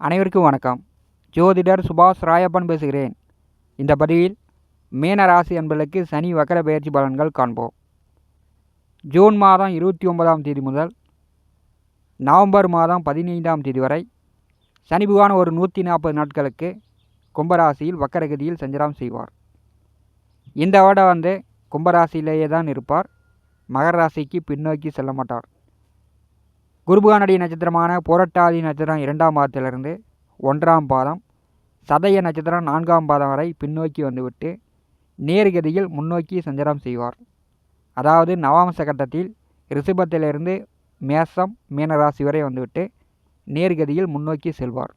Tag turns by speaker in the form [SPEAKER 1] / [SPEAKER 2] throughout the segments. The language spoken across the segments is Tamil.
[SPEAKER 1] அனைவருக்கும் வணக்கம். ஜோதிடர் சுபாஷ் ராயப்பன் பேசுகிறேன். இந்த பதிவில் மீன ராசி என்பதற்கு சனி வக்கர பயிற்சி பலன்கள் காண்போம். ஜூன் மாதம் இருபத்தி ஒன்பதாம் தேதி முதல் நவம்பர் மாதம் பதினைந்தாம் தேதி வரை சனி பகவான் ஒரு நூற்றி நாற்பது நாட்களுக்கு கும்பராசியில் வக்கரகதியில் சஞ்சலம் செய்வார். இந்த வருடம் வந்து கும்பராசியிலேயே தான் இருப்பார். மகர ராசிக்கு பின்னோக்கி செல்ல மாட்டார். குருபுகானடி நட்சத்திரமான புரட்டாதி நட்சத்திரம் இரண்டாம் பாதத்திலிருந்து ஒன்றாம் பாதம் சதய நட்சத்திரம் நான்காம் பாதம் வரை பின்னோக்கி வந்துவிட்டு நேர்கதியில் முன்னோக்கி சஞ்சாரம் செய்வார். அதாவது நவாம்ச கட்டத்தில் ரிஷபத்திலிருந்து மேசம் மீனராசி வரை வந்துவிட்டு நேர்கதியில் முன்னோக்கி செல்வார்.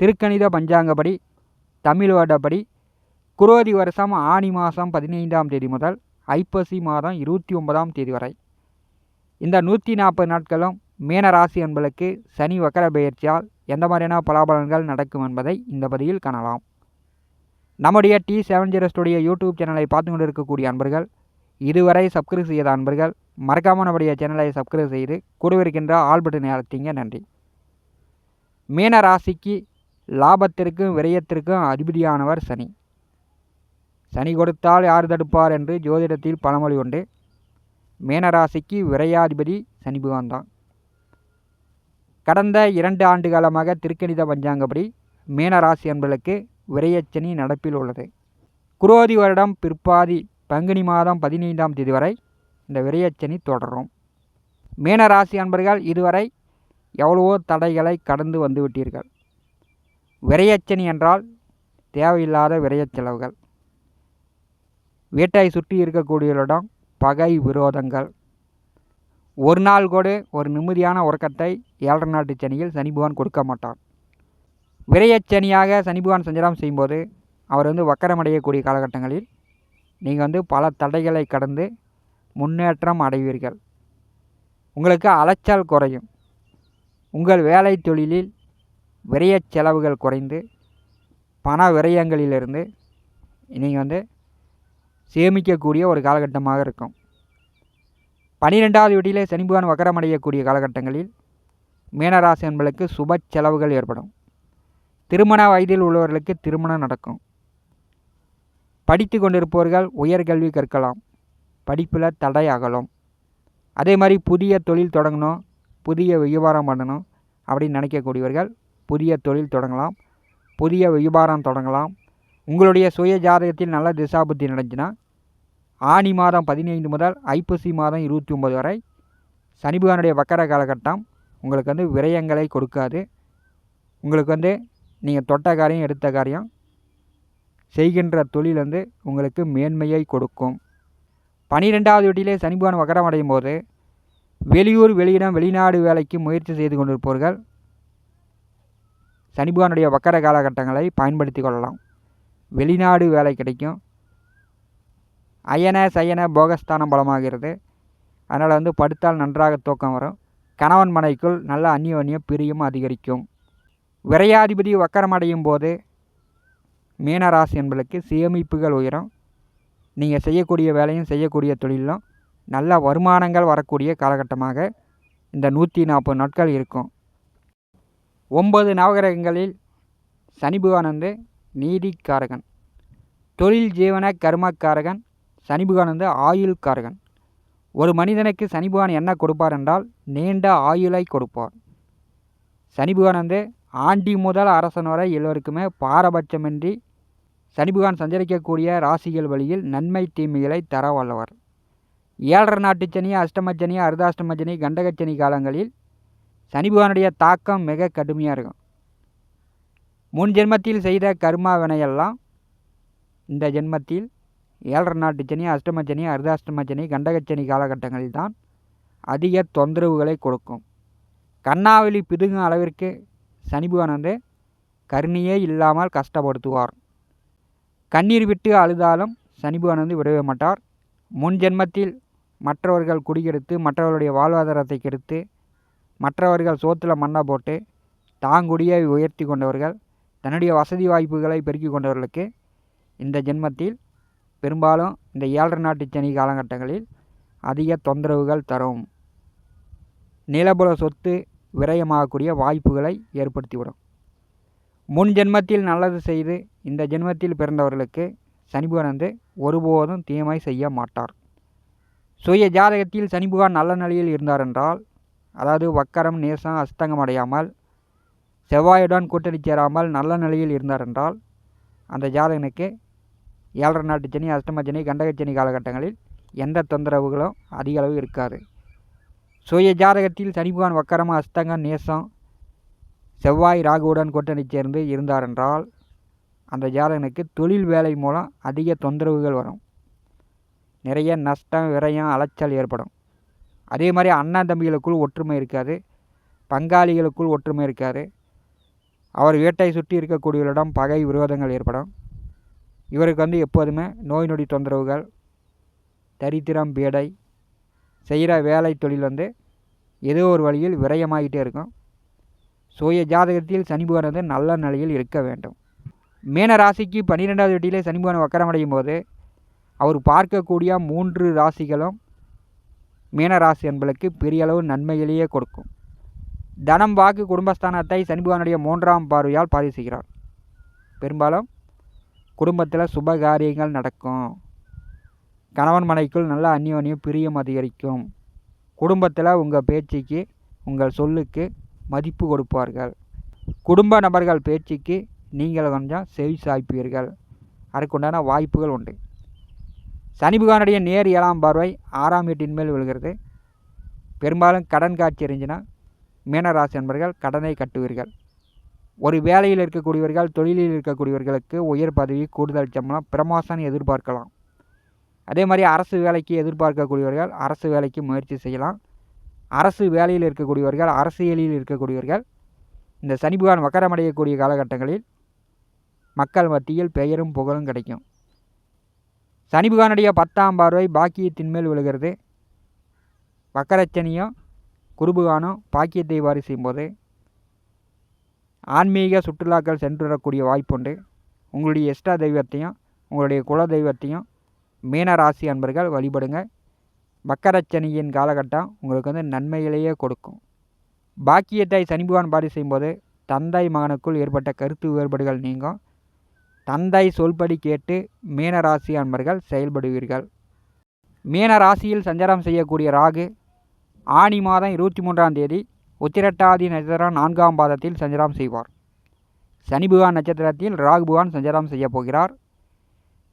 [SPEAKER 1] திருக்கணித பஞ்சாங்கப்படி தமிழ் வருடப்படி குரோதி வருஷம் ஆணி மாதம் பதினைந்தாம் தேதி முதல் ஐப்பசி மாதம் இருபத்தி ஒன்பதாம் தேதி வரை. இந்த நூற்றி நாற்பது நாட்களும் மீனராசி அன்பளுக்கு என்பதற்கு சனி வக்கர பயிற்சியால் எந்த மாதிரியான பலாபலன்கள் நடக்கும் என்பதை இந்த பதிவில் காணலாம். நம்முடைய T seven zero studio YouTube சேனலை பார்த்து கொண்டு இருக்கக்கூடிய அன்பர்கள் இதுவரை சப்ஸ்கிரைப் செய்யாத அன்பர்கள் மறக்காமல் நம்முடைய சேனலை சப்ஸ்கிரைப் செய்து கூடவிருக்கின்ற ஆல் பட்டன் அழுத்திங்க நன்றி. மீன ராசிக்கு லாபத்திற்கும் விரயத்திற்கும் அதிபதியானவர் சனி. சனி கொடுத்தால் யார் தடுப்பார் என்று ஜோதிடத்தில் பழமொழி உண்டு. மீனராசிக்கு விரையாதிபதி சனி பகவான் தான். கடந்த இரண்டு ஆண்டு காலமாக திருக்கணித பஞ்சாங்கப்படி மீனராசி என்பதற்கு விரையச்சனி நடப்பில் உள்ளது. குரோதி வருடம் பிற்பாதி பங்குனி மாதம் பதினைந்தாம் தேதி வரை இந்த விரையச்சனி தொடரும். மீனராசி அன்பர்கள் இதுவரை எவ்வளவோ தடைகளை கடந்து வந்துவிட்டீர்கள் விரையச்சனி என்றால் தேவையில்லாத விரையச் செலவுகள். வீட்டை சுற்றி இருக்கக்கூடியவரிடம் பகை விரோதங்கள். ஒரு நாள் கூட ஒரு நிம்மதியான உறக்கத்தை ஏழரை நாட்டு சனியில் சனி பகவான் கொடுக்க மாட்டார். விரையச்சனியாக சனி பகவான் செய்யும்போது அவர் வந்து வக்கரமடையக்கூடிய காலகட்டங்களில் நீங்கள் வந்து பல தடைகளை கடந்து முன்னேற்றம் அடைவீர்கள். உங்களுக்கு அலைச்சல் குறையும். உங்கள் வேலை தொழிலில் விரைய செலவுகள் குறைந்து பண விரயங்களிலிருந்து நீங்கள் வந்து சேமிக்கக்கூடிய ஒரு காலகட்டமாக இருக்கும். பனிரெண்டாவது வீட்டிலே சனி வக்கரமடையக்கூடிய காலகட்டங்களில் மீனராசி என்பளுக்கு சுப செலவுகள் ஏற்படும். திருமண வயதில் உள்ளவர்களுக்கு திருமணம் நடக்கும். படித்து கொண்டிருப்பவர்கள் உயர்கல்வி கற்கலாம். படிப்பில் தடை அகலும். அதே மாதிரி புதிய தொழில் தொடங்கணும். புதிய வியாபாரம் பண்ணணும் அப்படின்னு நினைக்கக்கூடியவர்கள் புதிய தொழில் தொடங்கலாம். புதிய வியாபாரம் தொடங்கலாம். உங்களுடைய சுய ஜாதகத்தில் நல்ல திசாபுத்தி நடந்துச்சுன்னா ஆனி மாதம் பதினைந்து முதல் ஐப்பசி மாதம் இருபத்தி ஒம்பது வரை சனிபகவானுடைய வக்கர காலகட்டம் உங்களுக்கு வந்து விரயங்களை கொடுக்காது. உங்களுக்கு வந்து நீங்கள் தொட்ட காரியம் எடுத்த காரியம் செய்கின்ற தொழில் வந்து உங்களுக்கு மேன்மையை கொடுக்கும். பனிரெண்டாவது வீட்டிலே சனிபகவான் வக்கரம் அடையும் போது வெளியூர் வெளியிடம் வெளிநாடு வேலைக்கு முயற்சி செய்து கொண்டிருப்பவர்கள் சனிபகவானுடைய வக்கர காலகட்டங்களை பயன்படுத்தி கொள்ளலாம். வெளிநாடு வேலை கிடைக்கும். அயன சயன போகஸ்தானம் பலமாகிறது. அதனால் வந்து படுத்தால் நன்றாக தூக்கம் வரும். கணவன் மனைக்குள் நல்ல அந்நியோன்ய பிரியும் அதிகரிக்கும். விரையாதிபதி வக்கரமடையும் போது மீனராசி என்பதற்கு சேமிப்புகள் உயரும். நீங்கள் செய்யக்கூடிய வேலையும் செய்யக்கூடிய தொழிலும் நல்ல வருமானங்கள் வரக்கூடிய காலகட்டமாக இந்த நூற்றி நாற்பது நாட்கள் இருக்கும். ஒன்பது நவகிரகங்களில் சனி வந்து நீதிக்காரகன். தொழில் ஜீவன கர்மக்காரகன். சனி வந்து ஆயுள்காரகன். ஒரு மனிதனுக்கு சனி என்ன கொடுப்பார் என்றால் நீண்ட ஆயுளை கொடுப்பார். சனி வந்து ஆண்டி முதல் அரசன் வரை எல்லோருக்குமே பாரபட்சமின்றி சனி சஞ்சரிக்கக்கூடிய ராசிகள் வழியில் நன்மை தீமைகளை தர வல்லவர். ஏழரை நாட்டு சனி அஷ்டமச்சனி அர்தாஷ்டமச்சனி கண்டகச்சனி காலங்களில் சனிபகானுடைய தாக்கம் மிக கடுமையாக இருக்கும். முன் ஜென்மத்தில் செய்த கர்மாவினையெல்லாம் இந்த ஜென்மத்தில் ஏழரை நாட்டு சனி அஷ்டம சனி கண்டகச்சனி காலகட்டங்களில் தான் அதிக தொந்தரவுகளை கொடுக்கும். கண்ணாவெளி பிதுங்கும் அளவிற்கு சனி பகவான் வந்து கருணியே இல்லாமல் கஷ்டப்படுத்துவார். கண்ணீர் விட்டு அழுதாலும் சனி பகவான் வந்து விடவே மாட்டார். முன் ஜென்மத்தில் மற்றவர்கள் குடிகெடுத்து மற்றவர்களுடைய வாழ்வாதாரத்தை கெடுத்து மற்றவர்கள் சோத்தில் மண்ணை போட்டு தாங்குடியை உயர்த்தி கொண்டவர்கள் தன்னுடைய வசதி வாய்ப்புகளை பெருக்கி கொண்டவர்களுக்கு இந்த ஜென்மத்தில் பெரும்பாலும் இந்த ஏழரை நாட்டு சனி காலகட்டங்களில் அதிக தொந்தரவுகள் தரும். நிலபுல சொத்து விரயமாகக்கூடிய வாய்ப்புகளை ஏற்படுத்திவிடும். முன் ஜென்மத்தில் நல்லது செய்து இந்த ஜென்மத்தில் பிறந்தவர்களுக்கு சனி வந்து ஒருபோதும் தீமை செய்ய மாட்டார். சுய ஜாதகத்தில் சனிபுகான் நல்ல நிலையில் இருந்தார் என்றால் அதாவது வக்கரம் நேசம் அஸ்தங்கம் அடையாமல் செவ்வாயுடன் கூட்டணி சேராமல் நல்ல நிலையில் இருந்தார் என்றால் அந்த ஜாதகனுக்கு ஏழரை நாட்டு சனி அஷ்டம சனி கண்டகச்சனி காலகட்டங்களில் எந்த தொந்தரவுகளும் அதிக அளவு இருக்காது. சுய ஜாதகத்தில் சனிபகவான் வக்கரமாக அஸ்தங்கம் நேசம் செவ்வாய் ராகுவுடன் கூட்டணி சேர்ந்து இருந்தார் என்றால் அந்த ஜாதகனுக்கு தொழில் வேலை மூலம் அதிக தொந்தரவுகள் வரும். நிறைய நஷ்டம் விரயம் அலைச்சல் ஏற்படும். அதே மாதிரி அண்ணன் தம்பிகளுக்குள் ஒற்றுமை இருக்காது. பங்காளிகளுக்குள் ஒற்றுமை இருக்காது. அவர் வீட்டை சுற்றி இருக்கக்கூடியவர்களிடம் பகை விரோதங்கள் ஏற்படும். இவருக்கு வந்து எப்போதுமே நோய் நொடி தொந்தரவுகள் தரித்திரம் பீடை செய்கிற வேலை தொழில் வந்து ஏதோ ஒரு வழியில் விரயமாகிட்டே இருக்கும். சுய ஜாதகத்தில் சனி வந்து நல்ல நிலையில் இருக்க வேண்டும். மீன ராசிக்கு பன்னிரெண்டாவது வீட்டிலே சனி பகவான் வக்கரமடையும் போது அவர் பார்க்கக்கூடிய மூன்று ராசிகளும் மீனராசி என்பளுக்கு பெரியளவு பெரிய அளவு நன்மைகளையே கொடுக்கும். தனம் வாக்கு குடும்பஸ்தானத்தை சனி மூன்றாம் பார்வையால் பதிவு செய்கிறார் பெரும்பாலும் குடும்பத்தில் சுப காரியங்கள் நடக்கும். கணவன் மனைக்குள் நல்ல அந்யோன்யம் பிரியம் அதிகரிக்கும். குடும்பத்தில் உங்கள் பேச்சுக்கு உங்கள் சொல்லுக்கு மதிப்பு கொடுப்பார்கள். குடும்ப நபர்கள் பேச்சுக்கு நீங்கள் கொஞ்சம் செவி சாய்ப்பீர்கள். அதற்குண்டான வாய்ப்புகள் உண்டு. சனி புகானுடைய நேர் ஏழாம் பார்வை ஆறாம் வீட்டின் மேல் விழுகிறது. பெரும்பாலும் கடன் காட்சி அறிஞ்சினால் மீனராசி என்பர்கள் கடனை கட்டுவீர்கள். ஒரு வேலையில் இருக்கக்கூடியவர்கள் தொழிலில் இருக்கக்கூடியவர்களுக்கு உயர் பதவி கூடுதல் சம்பளம் பிரமாசம் எதிர்பார்க்கலாம். அதே மாதிரி அரசு வேலைக்கு எதிர்பார்க்கக்கூடியவர்கள் அரசு வேலைக்கு முயற்சி செய்யலாம். அரசு வேலையில் இருக்கக்கூடியவர்கள் அரசியலில் இருக்கக்கூடியவர்கள் இந்த சனி பகவான் வக்கரமடையக்கூடிய காலகட்டங்களில் மக்கள் மத்தியில் பெயரும் புகழும் கிடைக்கும். சனி பகவானுடைய பத்தாம் பார்வை பாக்கியத்தின் மேல் விழுகிறது. வக்கரச்சனியும் குருபுகானும் பாக்கியத்தை வாரி செய்யும்போது ஆன்மீக சுற்றுலாக்கள் சென்று வரக்கூடிய வாய்ப்புண்டு. உங்களுடைய இஷ்ட தெய்வத்தையும் உங்களுடைய குல தெய்வத்தையும் மீனராசி அன்பர்கள் வழிபடுங்க. மக்கரச்சனியின் காலகட்டம் உங்களுக்கு வந்து நன்மைகளையே கொடுக்கும். பாக்கியத்தை சனி பகவான் பாரி செய்யும்போது தந்தை மகனுக்குள் ஏற்பட்ட கருத்து வேறுபாடுகள் நீங்கும். தந்தை சொல்படி கேட்டு மீனராசி அன்பர்கள் செயல்படுவீர்கள். மீன ராசியில் சஞ்சாரம் செய்யக்கூடிய ராகு ஆணி மாதம் இருபத்தி மூன்றாம் தேதி உத்திரட்டாதி நட்சத்திரம் நான்காம் பாதத்தில் சஞ்சாரம் செய்வார். சனி நட்சத்திரத்தில் ராகு பகவான் சஞ்சாரம் செய்யப் போகிறார்.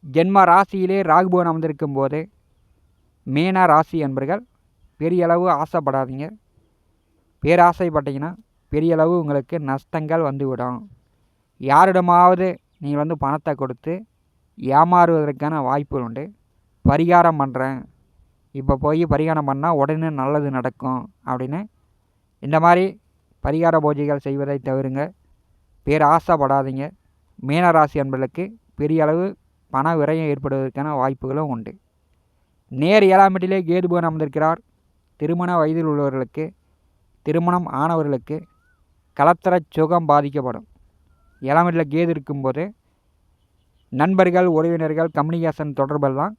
[SPEAKER 1] ஜென்ம ராசியிலே ராகு பகவான் அமர்ந்திருக்கும் போது மேன ராசி என்பர்கள் பெரிய அளவு ஆசைப்படாதீங்க. பேராசைப்பட்டீங்கன்னா பெரிய அளவு உங்களுக்கு நஷ்டங்கள் வந்துவிடும். யாரிடமாவது நீங்கள் வந்து பணத்தை கொடுத்து ஏமாறுவதற்கான வாய்ப்புகள் உண்டு. பரிகாரம் பண்ணுறேன் இப்போ போய் பரிகாரம் பண்ணால் உடனே நல்லது நடக்கும் அப்படின்னு இந்த மாதிரி பரிகார பூஜைகள் செய்வதை தவிருங்க. பேராசைப்படாதீங்க மீனராசி என்பதற்கு பெரிய அளவு பண விரயம் ஏற்படுவதற்கான வாய்ப்புகளும் உண்டு. நேர் ஏழாம் வீட்டிலே கேது அமர்ந்திருக்கிறார். திருமண வயதில் உள்ளவர்களுக்கு திருமணம் ஆனவர்களுக்கு கலத்தர சுகம் பாதிக்கப்படும். ஏழாம் வீட்டில் கேது இருக்கும்போது நண்பர்கள் உறவினர்கள் கம்யூனிகேஷன் தொடர்பெல்லாம்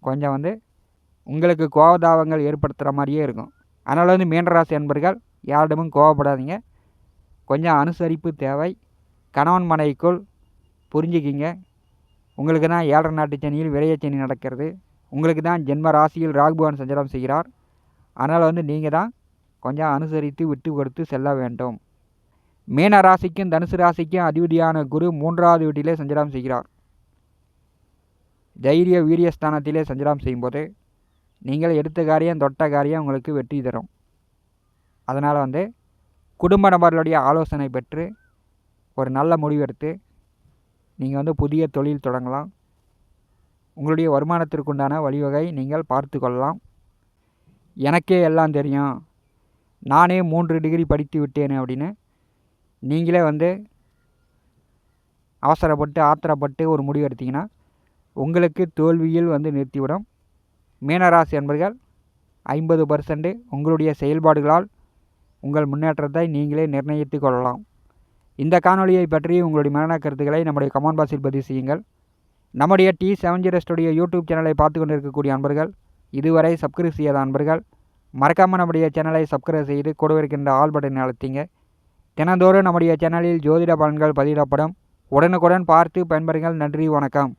[SPEAKER 1] கொஞ்சம் வந்து உங்களுக்கு கோபதாபங்கள் ஏற்படுத்துகிற மாதிரியே இருக்கும். அதனால் வந்து மீனராசி அன்பர்கள் யாரிடமும் கோவப்படாதீங்க. கொஞ்சம் அனுசரிப்பு தேவை. கணவன் மனைவிக்குள் புரிஞ்சுக்கிங்க. உங்களுக்கு தான் ஏழரை நாட்டு சனியில் விரையச்சனி நடக்கிறது. உங்களுக்கு தான் ஜென்ம ராசியில் ராகுபவன் சஞ்சாரம் செய்கிறார். அதனால் வந்து நீங்கள் தான் கொஞ்சம் அனுசரித்து விட்டு கொடுத்து செல்ல வேண்டும். மீன ராசிக்கும் தனுசு ராசிக்கும் அதிபதியான குரு மூன்றாவது வீட்டிலே சஞ்சாரம் செய்கிறார். தைரிய வீரியஸ்தானத்திலே சஞ்சாரம் செய்யும்போது நீங்கள் எடுத்த காரியம் தொட்ட காரியம் உங்களுக்கு வெற்றி தரும். அதனால் வந்து குடும்ப நபர்களுடைய ஆலோசனை பெற்று ஒரு நல்ல முடிவெடுத்து நீங்கள் வந்து புதிய தொழில் தொடங்கலாம். உங்களுடைய வருமானத்திற்குண்டான வழிவகை நீங்கள் பார்த்து கொள்ளலாம். எனக்கே எல்லாம் தெரியும். நானே மூன்று டிகிரி படித்து விட்டேன் அப்படின்னு நீங்களே வந்து அவசரப்பட்டு ஆத்திரப்பட்டு ஒரு முடிவெடுத்தீங்கன்னா உங்களுக்கு தோல்வியில் வந்து நிறுத்திவிடும். மீனராசி என்பர்கள் ஐம்பது பர்சன்ட் உங்களுடைய செயல்பாடுகளால் உங்கள் முன்னேற்றத்தை நீங்களே நிர்ணயித்து கொள்ளலாம். இந்த காணொலியை பற்றி உங்களுடைய மரண கருத்துக்களை நம்முடைய கமெண்ட் பாக்ஸில் பதிவு செய்யுங்கள். நம்முடைய T seven zero studio YouTube சேனலை பார்த்து கொண்டிருக்கக்கூடிய அன்பர்கள் இதுவரை சப்ஸ்கிரைப் செய்யாத அன்பர்கள் மறக்காமல் நம்முடைய சேனலை சப்ஸ்கிரைப் செய்து கொடுவிருக்கின்ற ஆல் பட்டனை அழுத்திங்க. தினந்தோறும் நம்முடைய சேனலில் ஜோதிட பலன்கள் பதிவிடப்படும். உடனுக்குடன் பார்த்து பயன்பெறுங்கள். நன்றி வணக்கம்.